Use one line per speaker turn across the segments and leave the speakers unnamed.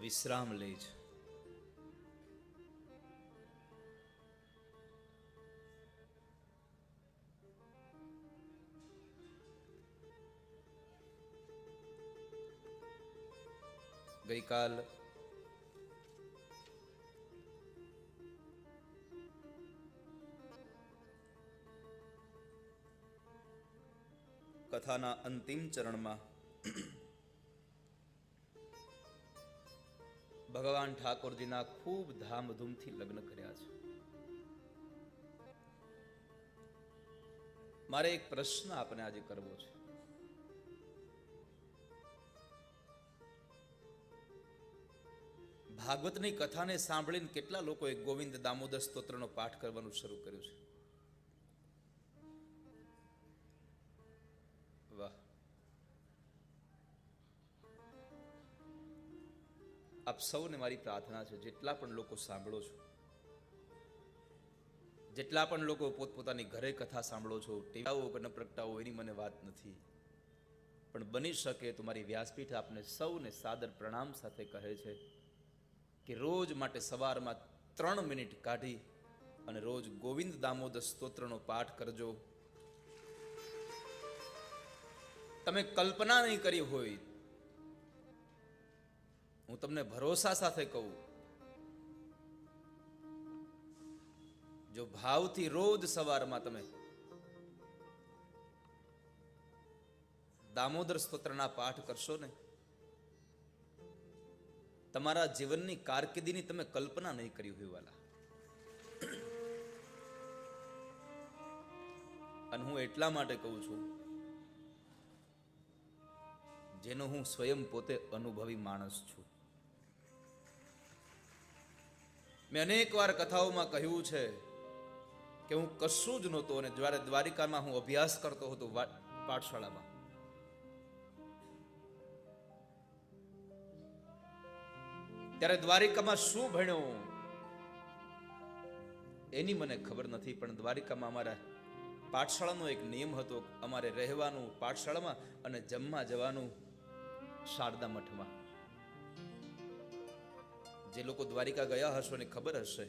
વિશ્રામ લે છે. ગઈકાલ કથાના અંતિમ ચરણમાં ભગવાન ઠાકોરજીના ખૂબ ધામધૂમથી લગ્ન કર્યા છે. મારે એક પ્રશ્ન આપને આજે કરવો છે. ભાગવતની કથાને સાંભળીને કેટલા લોકોએ ગોવિંદ દામોદર સ્તોત્રનો પાઠ કરવાનું શરૂ કર્યું છે? આપ સૌને મારી પ્રાર્થના છે, જેટલા પણ લોકો સાંભળો છો, જેટલા પણ લોકો પોતપોતાની ઘરે કથા સાંભળો છો, ટેવાઓ કે ન પ્રગટાવો એની મને વાત નથી. પણ બની શકે તો મારી વ્યાસપીઠ આપને સૌને સાદર પ્રણામ સાથે કહે છે કે રોજ માટે સવારમાં ત્રણ મિનિટ કાઢી અને રોજ ગોવિંદ દામોદર સ્તોત્રનો પાઠ કરજો. તમે કલ્પના નહીં કરી હોય હું તમને ભરોસા સાથે કહું. જો ભાવથી રોજ સવારમાં તમે દામોદર સ્તોત્રના પાઠ કરશો ને, તમારા જીવનની કારકિર્દીની તમે કલ્પના નહીં કરી હોય વાલા. અને હું એટલા માટે કહું છું, જેનો હું સ્વયં પોતે અનુભવી માણસ છું. મેં અનેક વાર કથાઓમાં કહ્યું છે કે હું કશું જ નહોતો અને જ્યારે દ્વારિકામાં હું અભ્યાસ કરતો હતો પાઠશાળામાં. ત્યારે દ્વારિકામાં શું ભણ્યો એની મને ખબર નથી, પણ દ્વારિકામાં અમારા પાઠશાળાનો એક નિયમ હતો અમારે રહેવાનું પાઠશાળામાં અને જમવા જવાનું શારદા મઠમાં. જે લોકો દ્વારિકા ગયા હશો ને ખબર હશે?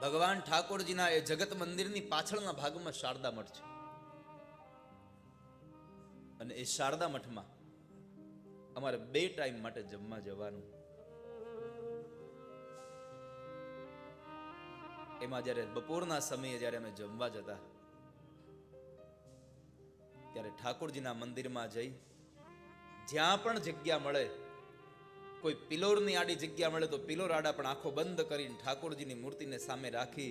ભગવાન ઠાકોરજીના એ જગત મંદિરની પાછળના ભાગમાં શારદા મઠ છે. અને એ શારદા મઠમાં અમારે બે ટાઈમ માટે જમવા જવાનું. એમાં જ્યારે બપોરના સમયે જ્યારે અમે જમવા જતા, ત્યારે ઠાકોરજીના મંદિરમાં જઈ જ્યાં પણ જગ્યા મળે, કોઈ પિલોરની આડી જગ્યા મળે તો પિલોર આડા પણ આંખો બંધ કરીને ઠાકોરજીની મૂર્તિને સામે રાખી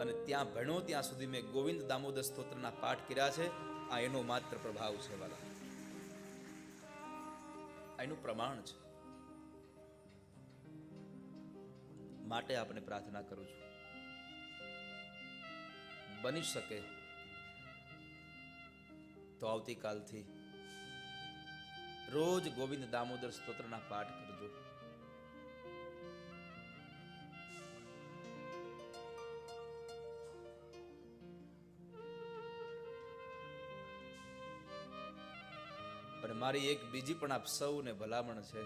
અને ત્યાં ભણો, ત્યાં સુધી મેં ગોવિંદ દામોદર સ્તોત્રના પાઠ કર્યા છે. આ એનો માત્ર પ્રભાવ છે વાલા એનું પ્રમાણ છે. માટે આપણે પ્રાર્થના કરું છું. બની શકે તો આવતીકાલથી રોજ ગોવિંદ દામોદર સ્તોત્રના પાઠ કરજો. અને મારી એક બીજી પણ આપ સૌને ભલામણ છે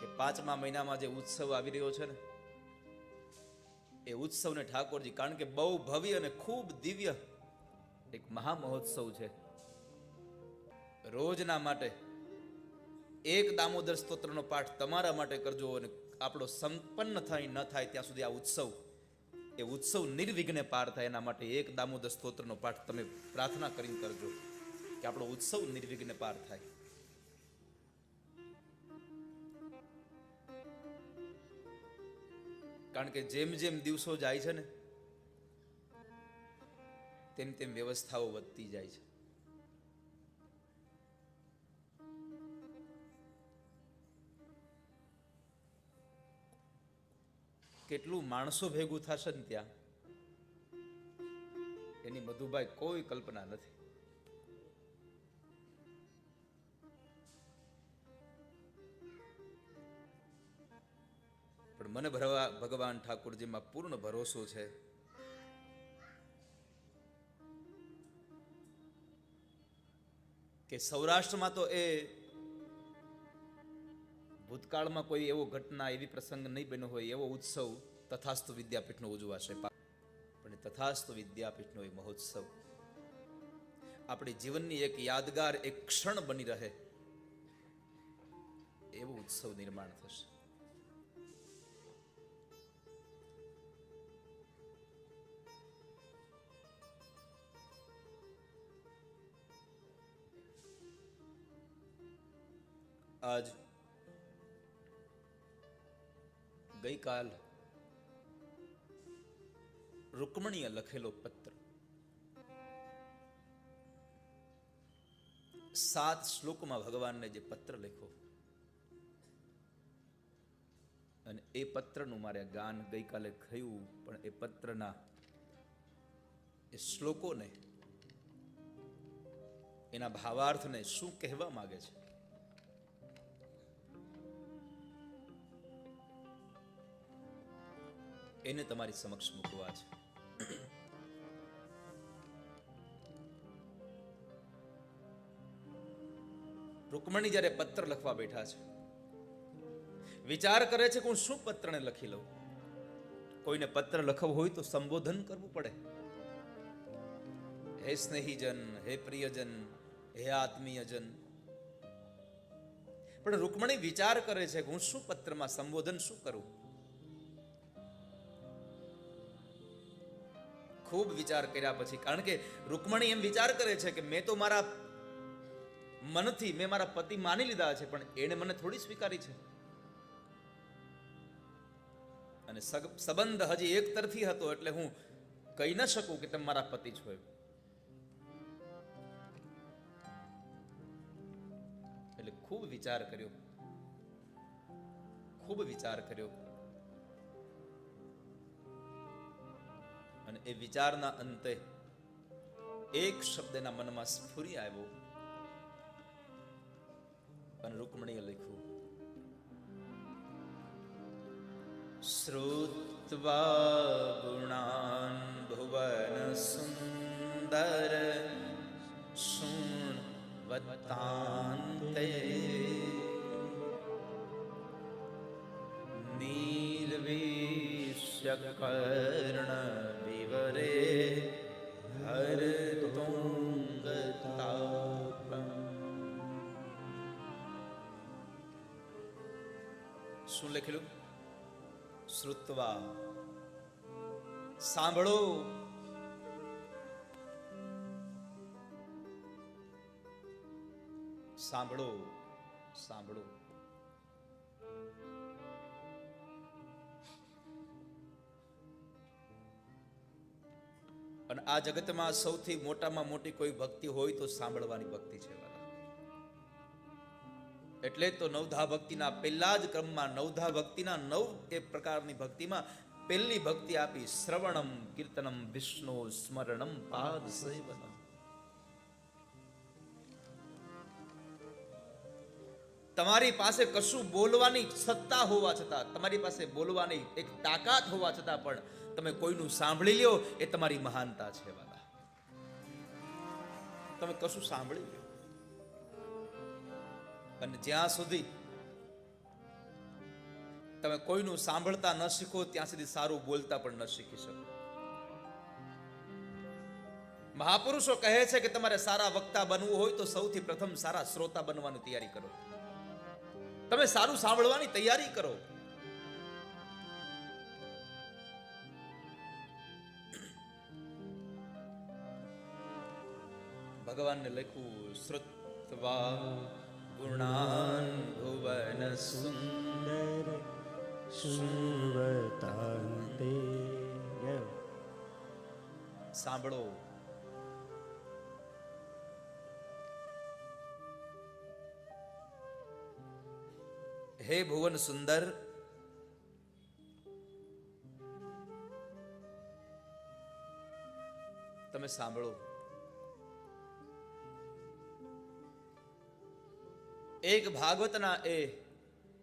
કે પાંચમા મહિનામાં જે ઉત્સવ આવી રહ્યો છે ને, એ ઉત્સવને ઠાકોરજી, કારણ કે બહુ ભવ્ય અને ખૂબ દિવ્ય એક મહામહોત્સવ છે. રોજના માટે એક દામોદર સ્તોત્રનો પાઠ તમારા માટે કરજો અને આપણો સંપન્ન થાય, ન થાય ત્યાં સુધી આ ઉત્સવ, એ ઉત્સવ નિર્વિઘ્ને પાર થાય એના માટે એક દામોદર સ્તોત્રનો પાઠ તમે પ્રાર્થના કરીને કરજો કે આપણો ઉત્સવ નિર્વિઘ્ને પાર થાય. કારણ કે જેમ જેમ દિવસો જાય છે ને, તેમ તેમ વ્યવસ્થાઓ વધતી જાય છે. કેટલું માણસો ભેગું થશે ને ત્યાં? એની મધુભાઈ કોઈ કલ્પના નથી. પણ મને ભરવા ભગવાન ઠાકોરજીમાં પૂર્ણ ભરોસો છે. કે સૌરાષ્ટ્રમાં તો એ ભૂતકાળમાં કોઈ એવો ઘટના, એવી પ્રસંગ નહીં બન્યો હોય, એવો ઉત્સવ તથાસ્તુ વિદ્યાપીઠનો ઉજવાશે પણ તથાસ્તુ વિદ્યાપીઠનો એ મહોત્સવ. આપણી જીવનની એક યાદગાર એક ક્ષણ બની રહે. એવો ઉત્સવ નિર્માણ થશે. આજ ગઈકાલ રૂકમણીએ લખેલો પત્ર. સાત શ્લોકમાં ભગવાનને જે પત્ર લખ્યો અને એ પત્રનું મારે ગાન ગઈકાલે થયું, પણ એ પત્રના એ શ્લોકોને, એના ભાવાર્થને શું કહેવા માગે છે? એને તમારી સમક્ષ મૂકવા છે. રૂકમણી જ્યારે પત્ર લખવા બેઠા છે, વિચાર કરે છે કે હું શું પત્રને લખી લઉં? કોઈને પત્ર લખવું હોય તો સંબોધન કરવું પડે. હે સ્નેહીજન, હે પ્રિયજન, હે આત્મીયજન. પણ રૂકમણી વિચાર કરે છે કે હું શું પત્રમાં સંબોધન શું કરું? ખૂબ વિચાર કર્યા પછી, કારણ કે રૂકમણી એમ વિચાર કરે છે કે મેં તો મારા મનથી, મેં મારા પતિ માની લીધા છે, પણ એણે મને થોડી સ્વીકારી છે. અને સંબંધ હજી એક તરફી હતો, એટલે હું કહી ન શકું કે તમે મારા પતિ છો એટલે ખૂબ વિચાર કર્યો. ખૂબ વિચાર કર્યો. અને એ વિચારના અંતે એક શબ્દના મનમાં સ્ફુરી આવ્યો અને રૂકમણીએ લખ્યું, શ્રુત્વા ગુણાન ભુવન સુંદર શૃણવતાંતે નીલવીષ્ય કર્ણ વિવરે હરતુંગતાપમ શું લખેલું શ્રુત્વા સાંભળો સાંભળો સાંભળો અને આ જગતમાં સૌથી મોટામાં મોટી કોઈ ભક્તિ હોય તો સાંભળવાની ભક્તિ છે એટલે તો નવધા ભક્તિના પહેલા જ ક્રમમાં, નવધા ભક્તિના નવ એ પ્રકારની ભક્તિમાં પહેલી ભક્તિ આપી શ્રવણમ, કીર્તનમ, વિષ્ણુ સ્મરણમ, પાદ સેવનમ. તમારી પાસે કશું બોલવાની સત્તા હોવા છતાં, તમારી પાસે બોલવાની એક તાકાત હોવા છતાં પણ તમે કોઈનું સાંભળી લ્યો એ તમારી મહાનતા છે, વાલા. તમે કશું સાંભળી લ્યો. અને જ્યાં સુધી તમે કોઈનું સાંભળતા ન શીખો, ત્યાં સુધી સારું બોલતા પણ ન શીખી શકો. મહાપુરુષો કહે છે કે તમારે સારા વક્તા બનવું હોય તો સૌથી પ્રથમ સારા શ્રોતા બનવાની તૈયારી કરો. તમે સારું સાંભળવાની તૈયારી કરો. ભગવાનને લખ્યું શ્રુત્વા ગુણાન ભુવન સુંદર
સુંદર સુવતાંતે
સાંભળો હે ભુવન સુંદર તમે સાંભળો એક ભાગવતના એ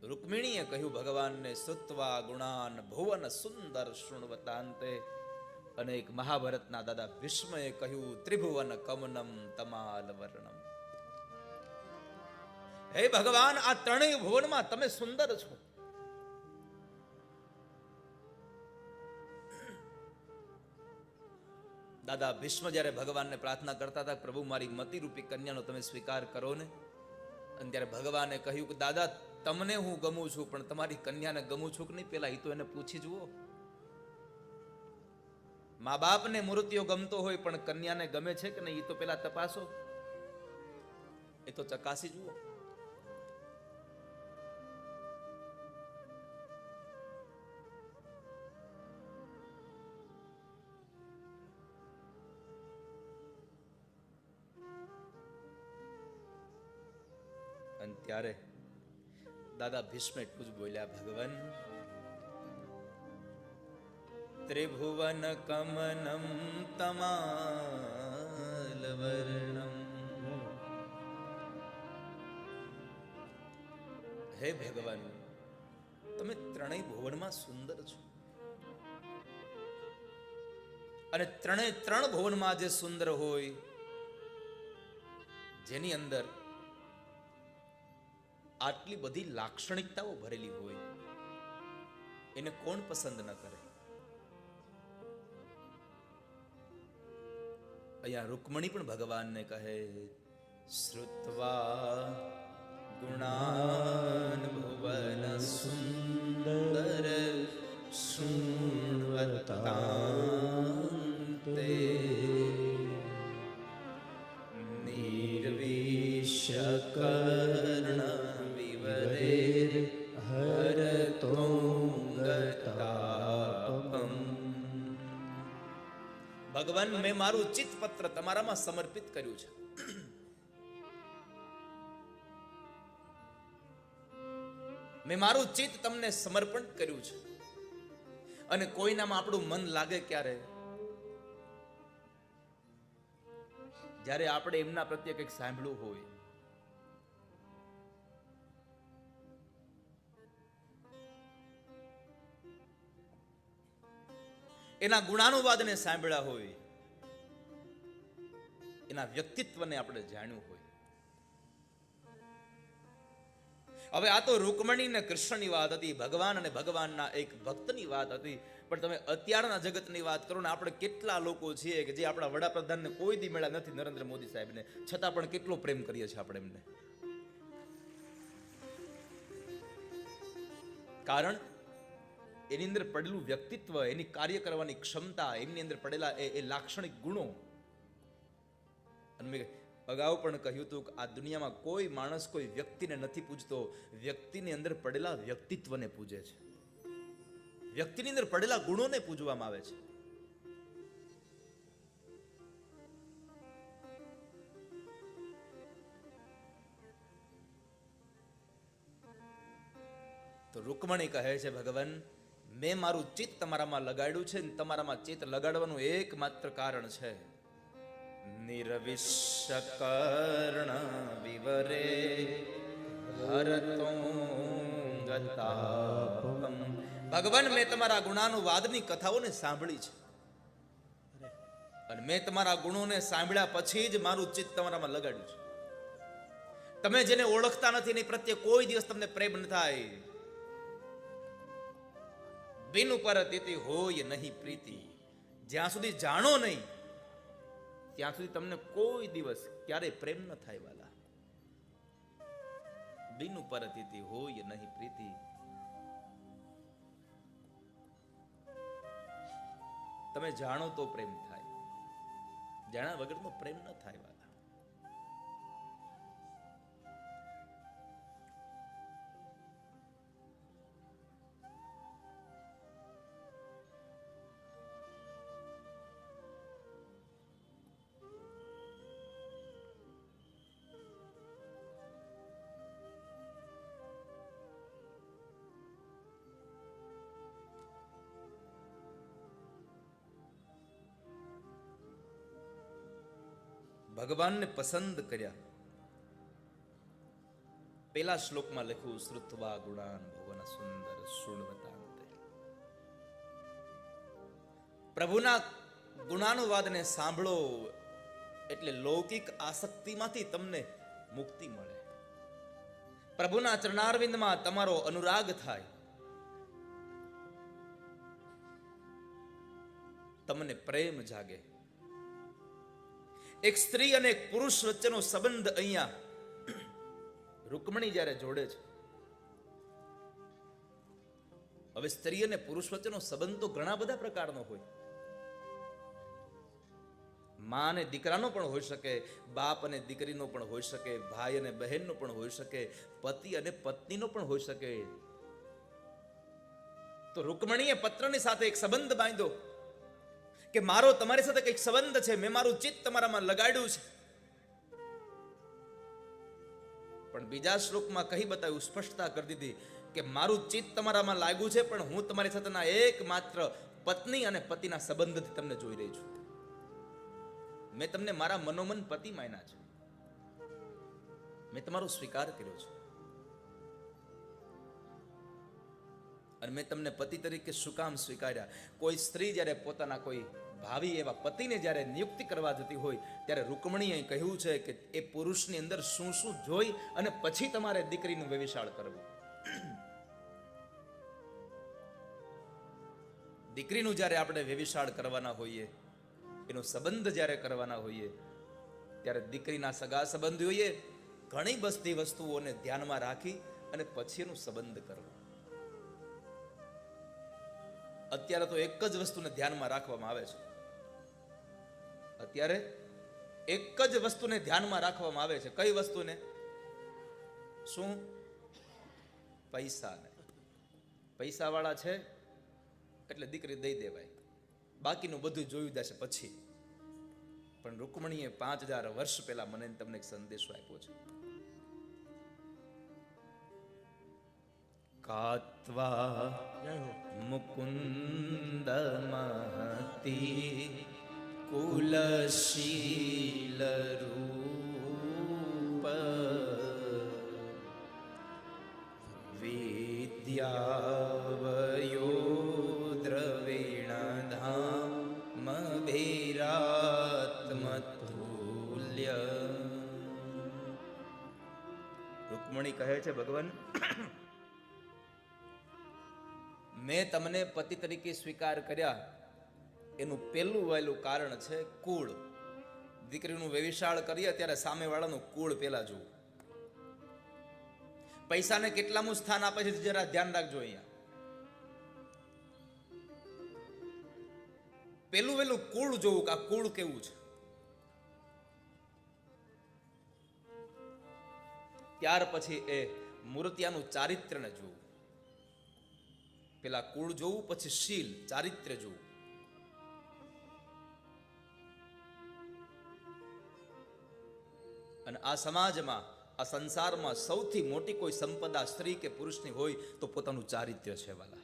રૂકમિણીએ કહ્યું, ભગવાનને સુત્વા ગુણાન ભુવન સુંદર શૃણવતાંતે. અને એક મહાભારતના દાદા ભીષ્મએ કહ્યું, ત્રિભુવન કમનમ તમાલ વર્ણમ. હે ભગવાન, આ ત્રણેય ભુવનમાં તમે સુંદર છો. દાદા ભીષ્મ જ્યારે ભગવાનને પ્રાર્થના કરતા હતા, પ્રભુ, મારી મતિ રૂપી કન્યાનો તમે સ્વીકાર કરો ને. અને ત્યારે ભગવાને કહ્યું કે, દાદા, તમને હું ગમું છું, પણ તમારી કન્યાને ગમું છું કે નહીં? પેલા એ તો એને પૂછી જુઓ. મા બાપને મૃત્યુ ગમતો હોય, પણ કન્યાને ગમે છે કે નહીં એ તો પેલા તપાસો. એ તો ચકાસી જુઓ. ત્યારે દાદા ભીષ્મ એટલું બોલ્યા, ભગવાન, ત્રિભુવન કમનમ તમાલ વર્ણમ. હે ભગવાન, તમે ત્રણેય ભુવનમાં સુંદર છો. અને ત્રણેય ત્રણ ભુવનમાં જે સુંદર હોય, જેની અંદર આટલી બધી લાક્ષણિકતાઓ ભરેલી હોય, એને કોણ પસંદ ન કરે? અહીંયા રૂકમણી પણ ભગવાનને કહે, શ્રુત્વા ગુણાન ભુવન સુંદર શૃણવતાંતે નિર્વિશકર્ણ ભગવાન મેં મારું ચિત પત્ર તમારામાં સમર્પિત કર્યું છે. મેં મારું ચિત્ત તમને સમર્પણ કર્યું છે. અને કોઈનામાં આપણું મન લાગે ક્યારે? જ્યારે આપણે એમના પ્રત્યે કંઈક સાંભળ્યું હોય. એના ગુણાનુવાદને સાંભળ્યા હોય. એના વ્યક્તિત્વને આપણે જાણ્યું હોય. હવે આ તો રૂકમણી ને કૃષ્ણની વાત હતી, ભગવાન અને ભગવાનના એક ભક્તની વાત હતી. પણ તમે અત્યારના જગતની વાત કરો ને, આપણે કેટલા લોકો છીએ કે જે આપણા વડાપ્રધાનને કોઈ દી મળ્યા નથી નરેન્દ્ર મોદી સાહેબને, છતાં પણ કેટલો પ્રેમ કરીએ છીએ આપણે એમને. કારણ એની અંદર પડેલું વ્યક્તિત્વ, એની કાર્ય કરવાની ક્ષમતા, એમની અંદર પડેલા એ લાક્ષણિક ગુણો અને મેં અગાઉ પણ કહ્યું હતું કે આ દુનિયામાં કોઈ માણસ, કોઈ વ્યક્તિને નથી પૂજતો. વ્યક્તિની અંદર પડેલા વ્યક્તિત્વને પૂજે છે. વ્યક્તિની અંદર પડેલા ગુણોને પૂજવામાં આવે છે. તો રૂકમણી કહે છે, ભગવાન, મેં મારું ચિત્ત તમારામાં લગાડ્યું છે ને તમારામાં ચિત્ત લગાડવાનું એકમાત્ર કારણ છે. નિરવિષકર્ણ વિવરે ભગવાન મેં તમારા ગુણાનુવાદની કથાઓને સાંભળી છે। અને મેં તમારા ગુણોને સાંભળ્યા પછી જ મારું ચિત્ત તમારામાં લગાડ્યું છે। તમે જેને ઓળખતા નથી એની પ્રત્યે કોઈ દિવસ તમને પ્રેમ ન થાય। બિન ઉપર તિથિ હોય નહીં પ્રીતિ। જ્યાં સુધી જાણો નહીં ત્યાં સુધી તમને કોઈ દિવસ ક્યારેય પ્રેમ ન થાય વાલા. બિન ઉપર તિથિ હોય નહીં પ્રીતિ. તમે જાણો તો પ્રેમ થાય. જાણ્યા વગર તો પ્રેમ ન થાય ભગવાનને પસંદ કર્યા. પેલા શ્લોકમાં લખ્યું, શ્રુત્વા ગુણાન ભવન સુંદર શુણવતાંતે પ્રભુના ગુણાનુવાદને સાંભળો એટલે લૌકિક આસક્તિમાંથી તમને મુક્તિ મળે. પ્રભુના ચરણારવિંદમાં તમારો અનુરાગ થાય. તમને પ્રેમ જાગે. એક સ્ત્રી અને એક પુરુષ વચ્ચેનો સંબંધ અહીંયા રૂકમણી જ્યારે જોડે છે, હવે સ્ત્રી અને પુરુષ વચ્ચેનો સંબંધ તો ઘણા બધા પ્રકારનો હોય. મા અને દીકરાનો પણ હોઈ શકે, બાપ અને દીકરીનો પણ હોઈ શકે, ભાઈ અને બહેનનો પણ હોઈ શકે, પતિ અને પત્નીનો પણ હોઈ શકે. તો રૂકમણીએ પત્રની સાથે એક સંબંધ બાંધ્યો. કે મારો તમારી સાથે કંઈક સંબંધ છે, મેં મારું ચિત્ત તમારામાં લગાડ્યું છે. પણ બીજા શ્લોકમાં કહી બતાવ્યું, સ્પષ્ટતા કરી દીધી કે મારું ચિત્ત તમારામાં લાગ્યું છે, પણ હું તમારી સાથેના એકમાત્ર પત્ની અને પતિના સંબંધથી તમને જોઈ રહી છું. મેં તમને મારા મનોમન પતિ માન્યા છે. મેં તમારો સ્વીકાર કર્યો છે. અને મેં તમને પતિ તરીકે શું કામ સ્વીકાર્યા? કોઈ સ્ત્રી જ્યારે પોતાના કોઈ ભાવિ એવા પતિને જ્યારે નિયુક્તિ કરવા જતી હોય, ત્યારે રૂકમણીએ કહ્યું છે કે એ પુરુષની અંદર શું શું જોઈ અને પછી તમારે દીકરીનું વ્યવિશાળ કરવું. દીકરીનું જ્યારે આપણે વ્યવિશાળ કરવાના હોઈએ, એનો સંબંધ જ્યારે કરવાના હોઈએ, ત્યારે દીકરીના સગા સંબંધીઓએ ઘણી બધી વસ્તુઓને ધ્યાનમાં રાખી અને પછી એનું સંબંધ કરવો. અત્યારે તો એક જ વસ્તુને ધ્યાનમાં રાખવામાં આવે છે. અત્યારે એક જ વસ્તુને ધ્યાનમાં રાખવામાં આવે છે. કઈ વસ્તુને? શું? પૈસાને. પૈસાવાળા છે, એટલે દીકરી દઈ દેવાય. બાકીનું બધું જોયું દેશે પછી. પણ રૂકમણીએ પાંચ હજાર વર્ષ પહેલા મને તમને એક સંદેશો આપ્યો છે. કાત્વા મુકુંદ મહતી કુલશીલ રૂપ વિદ્યાવયો દ્રવિણ ધામ ભેરાત્મતુલ્ય રૂકમણી કહે છે ભગવાન મેં તમને પતિ તરીકે સ્વીકાર કર્યા. એનું પહેલું વહેલું કારણ છે કુળ. દીકરીનું વ્યવિશાળ કરીએ ત્યારે સામેવાળાનું કુળ પહેલાં જુઓ. પૈસાને કેટલામું સ્થાન આપે છે જરા ધ્યાન રાખજો અહીંયા. પેલું વેલું કુળ જોવું કે આ કુળ કેવું છે? ત્યાર પછી એ મૂર્તિયાનું ચારિત્રને જોવું પેલા કુળ જોવું, પછી શીલ, ચારિત્ર્ય જોવું. અને આ સમાજમાં, આ સંસારમાં સૌથી મોટી કોઈ સંપદા સ્ત્રી કે પુરુષની હોય, તો પોતાનું ચારિત્ર્ય છે, વાલા.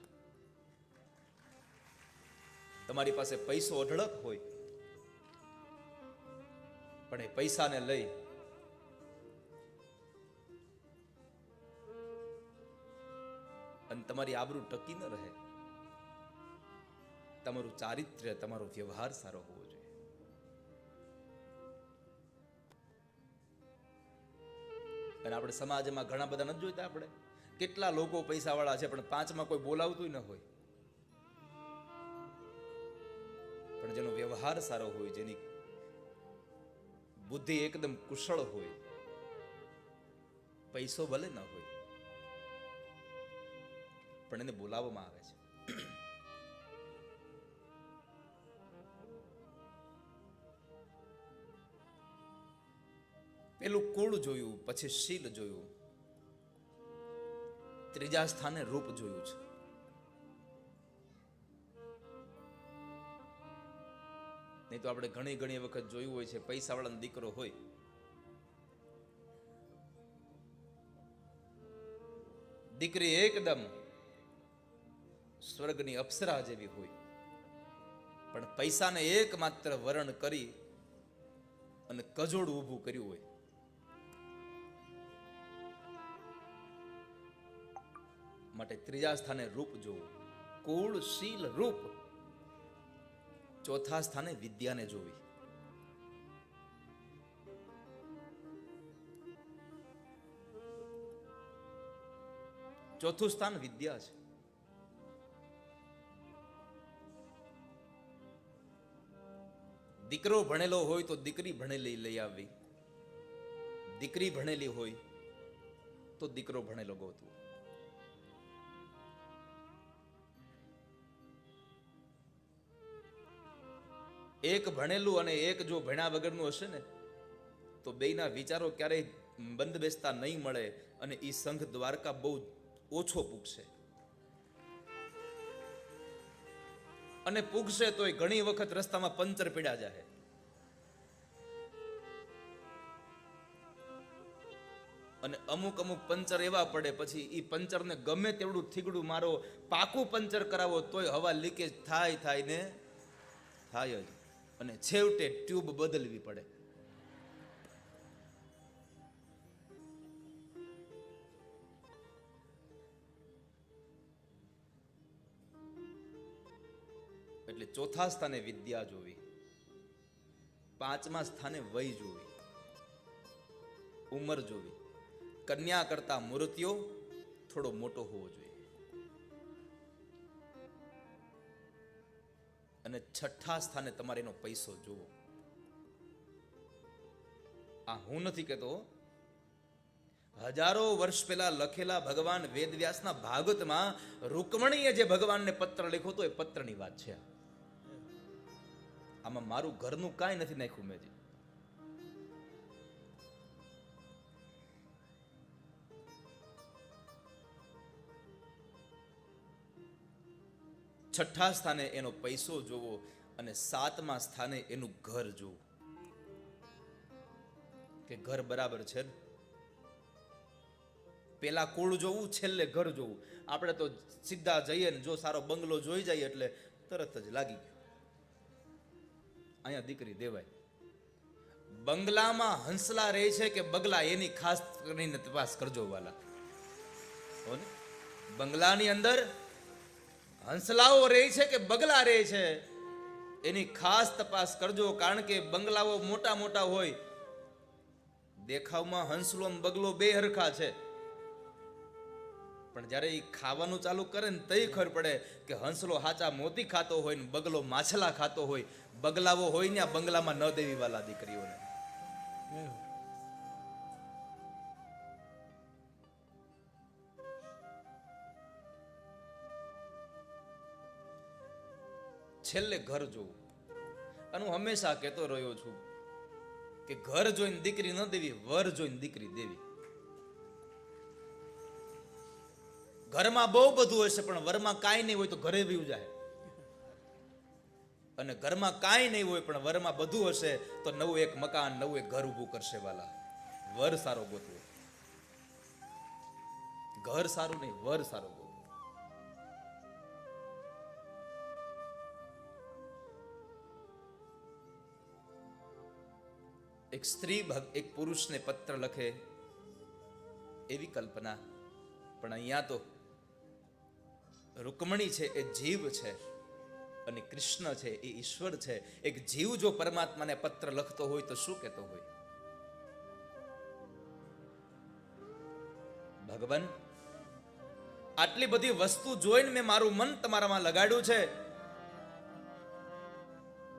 તમારી પાસે પૈસો અઢળક હોય, પણ એ પૈસાને લઈ તમારી આબરૂ ટકી ન રહે. તમારું ચારિત્ર્ય, તમારો વ્યવહાર સારો હોવો જોઈએ. અને આપણે સમાજમાં ઘણા બધા નથી જોઈતા આપણે. કેટલા લોકો પૈસાવાળા છે, પણ પાંચમાં કોઈ બોલાવતું ન હોય. પણ જેનો વ્યવહાર સારો હોય, જેની બુદ્ધિ એકદમ કુશળ હોય, પૈસો ભલે ન હોય પણ એને બોલાવવામાં આવે છે. પેલું કુળ જોયું, પછી શીલ જોયું. ત્રીજા સ્થાને રૂપ જોયું છે. નહીં તો આપણે ઘણી ઘણી વખત જોયું હોય છે, પૈસાવાળાનો દીકરો હોય. દીકરી એકદમ સ્વર્ગની અપ્સરા જેવી હોય. પણ પૈસાને એકમાત્ર વરણ કરી અને કજોડ ઊભું કર્યું હોય. માટે ત્રીજા સ્થાને રૂપ જોવું. કુળ શીલ રૂપ. ચોથા સ્થાને વિદ્યાને જોવી. ચોથું સ્થાન વિદ્યા છે. દીકરો ભણેલો હોય તો દીકરી ભણેલી લઈ આવવી દીકરી ભણેલી હોય તો દીકરો ભણેલો ગોતવો. એક ભણેલું અને એક જો ભણ્યા વગરનું હશે ને, તો બેયના વિચારો ક્યારેય બંધ બેસતા નહીં મળે અને એ સંઘ દ્વારકા બહુ ઓછો પૂગશે. અને પૂગશે તોય ઘણી વખત રસ્તામાં પંચર પીડા જાય અને અમુક અમુક પંચર એવા પડે, પછી એ પંચરને ગમે તેવડું થીગડું મારો પાકું પંચર કરાવો તોય હવા લીકેજ થાય થાય ને થાય જ. અને છેવટે ટ્યુબ બદલવી પડે. ચોથા સ્થાને વિદ્યા જોવી. પાંચમા સ્થાને વય જોવી. ઉંમર જોવી. કન્યા કરતા મૂર્તિઓ થોડો મોટો હોવો જોઈએ. અને છઠ્ઠા સ્થાને તમારે એનો પૈસો જોવો. આ હું નથી કહેતો. હજારો વર્ષ પહેલા લખેલા ભગવાન વેદવ્યાસના ભાગવતમાં રૂકમણીએ જે ભગવાનને પત્ર લખ્યો હતો એ પત્રની વાત છે આમાં મારું ઘરનું કાંઈ નથી નાખ્યું મેં છઠ્ઠા સ્થાને એનો પૈસો જોવો અને સાતમા સ્થાને એનું ઘર જોવું. કે ઘર બરાબર છે? પેલા કુળ જોવું, છેલ્લે ઘર જોવું. આપણે તો સીધા જઈએ ને જો સારો બંગલો જોઈ જાય એટલે તરત જ લાગી ગયું. અહીંયા દીકરી દેવાય. બંગલામાં હંસલા રહે છે કે બગલા એની ખાસ કરીને તપાસ કરજો વાલા? બંગલાની અંદર હંસલાઓ રહે છે કે બગલા રહે છે, એની ખાસ તપાસ કરજો, કારણ કે બંગલાઓ મોટા મોટા હોય. દેખાવમાં હંસલો બગલો બે હરખા છે. પણ જ્યારે એ ખાવાનું ચાલુ કરે ને તઈ ખબર પડે કે હંસલો હાચા મોતી ખાતો હોય ને બગલો માછલા ખાતો હોય. બગલાઓ હોય ને આ બંગલામાં ન દેવી વાલા દીકરીઓને. છેલ્લે ઘર જોવું. અને હું હંમેશા કહેતો રહ્યો છું કે ઘર જોઈને દીકરી ન દેવી, વર જોઈને દીકરી દેવી. ઘરમાં બહુ બધું હશે પણ વરમાં કાંઈ નહીં હોય તો ઘરે બી જાય અને ઘરમાં કાંઈ નહીં હોય, પણ વરમાં બધું હશે તો નવું એક મકાન, નવું એક ઘર ઊભું કરશે વાલા. વર સારો ગોતવો. ઘર સારું નહીં, વર સારો ગોતવો. એક સ્ત્રી એક પુરુષને પત્ર લખે એવી કલ્પના, પણ અહીંયા તો રૂકમણી છે, એ જીવ છે અને કૃષ્ણ છે, એ ઈશ્વર છે. એક જીવ જો પરમાત્માને પત્ર લખતો હોય તો શું કહેતો હોય? ભગવાન, આટલી બધી વસ્તુ જોઈને મેં મારું મન તમારામાં લગાડ્યું છે.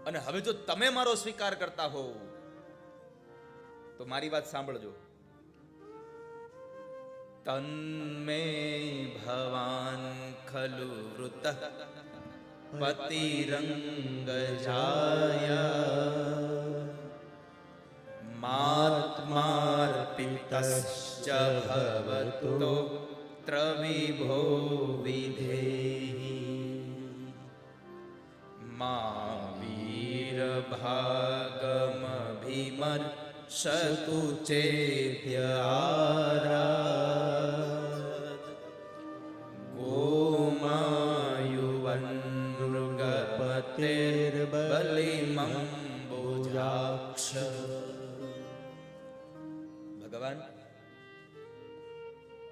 અને હવે જો તમે મારો સ્વીકાર કરતા હોવ, તો મારી વાત સાંભળજો. તન્મે ભવાન ખલુ વૃત પતિરંગ માત્માર્પિતશ્ચ ભવતો ત્રવિભો વિધેહિ મા વીરભાગમભિમર્શતુ ચેદ્યારાત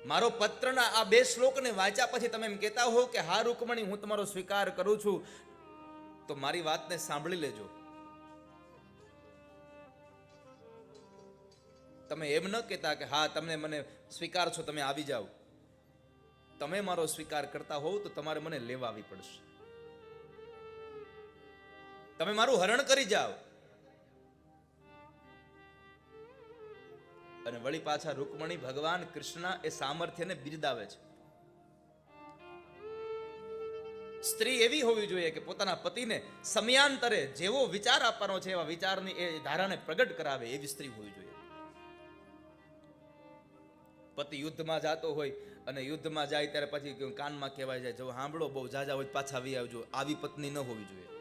મારો પત્રના આ બે શ્લોકને વાંચ્યા પછી તમે એમ કહેતા હો કે હા, રૂકમણી, હું તમારો સ્વીકાર કરું છું. તો મારી વાતને સાંભળી લેજો. તમે એમ ન કહેતા કે હા, તમને મને સ્વીકાર છો, તમે આવી જાઓ. તમે મારો સ્વીકાર કરતા હોવ તો તમારે મને લેવા આવી પડશે. તમે મારું હરણ કરી જાઓ. અને વળી પાછા રૂકમણી ભગવાન કૃષ્ણ એ સામર્થ્યને બિરદાવે છે. સ્ત્રી એવી હોવી જોઈએ કે પોતાના પતિને સમયાંતરે જેવો વિચાર આપવાનો છે એવા વિચારની એ ધારાને પ્રગટ કરાવે એવી સ્ત્રી હોવી જોઈએ. પતિ યુદ્ધમાં જાતો હોય અને યુદ્ધમાં જાય ત્યારે પછી કાનમાં કહેવાય જાય જો સાંભળો બહુ જાજા હોય પાછા આવી આવજો, આવી પત્ની ન હોવી જોઈએ.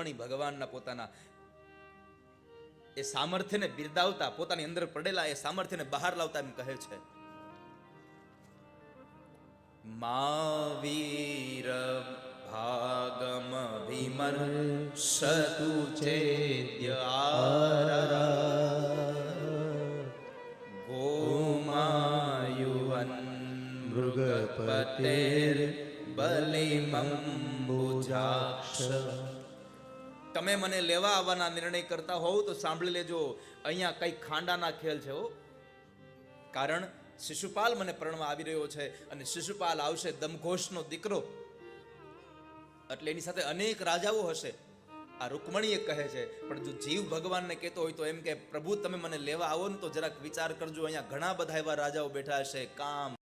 રૂકમણી ભગવાનના પોતાના એ સામર્થ્યને બિરદાવતા, પોતાની અંદર પડેલા એ સામર્થ્યને બહાર લાવતા એમ કહે છે. માવીર ભાગમ વિમર સતુ ગોમાયુવન મૃગપતેર બલિમંબુજાક્ષ. તમે મને લેવા આવવાના નિર્ણય કરતા હોવ તો સાંભળી લેજો. અહીંયા કઈ ખાંડાના ખેલ છે હો. કારણ શિશુપાલ મને પરણવા આવી રહ્યો છે અને શિશુપાલ આવશે દમઘોષનો દીકરો. એટલે એની સાથે અનેક રાજાઓ હશે. આ રૂકમણીએ કહે છે, પણ જો જીવ ભગવાનને કહેતો હોય તો એમ કે, પ્રભુ, તમે મને લેવા આવો ને તો જરાક વિચાર કરજો, અહીંયા ઘણા બધા એવા રાજાઓ બેઠા હશે. કામ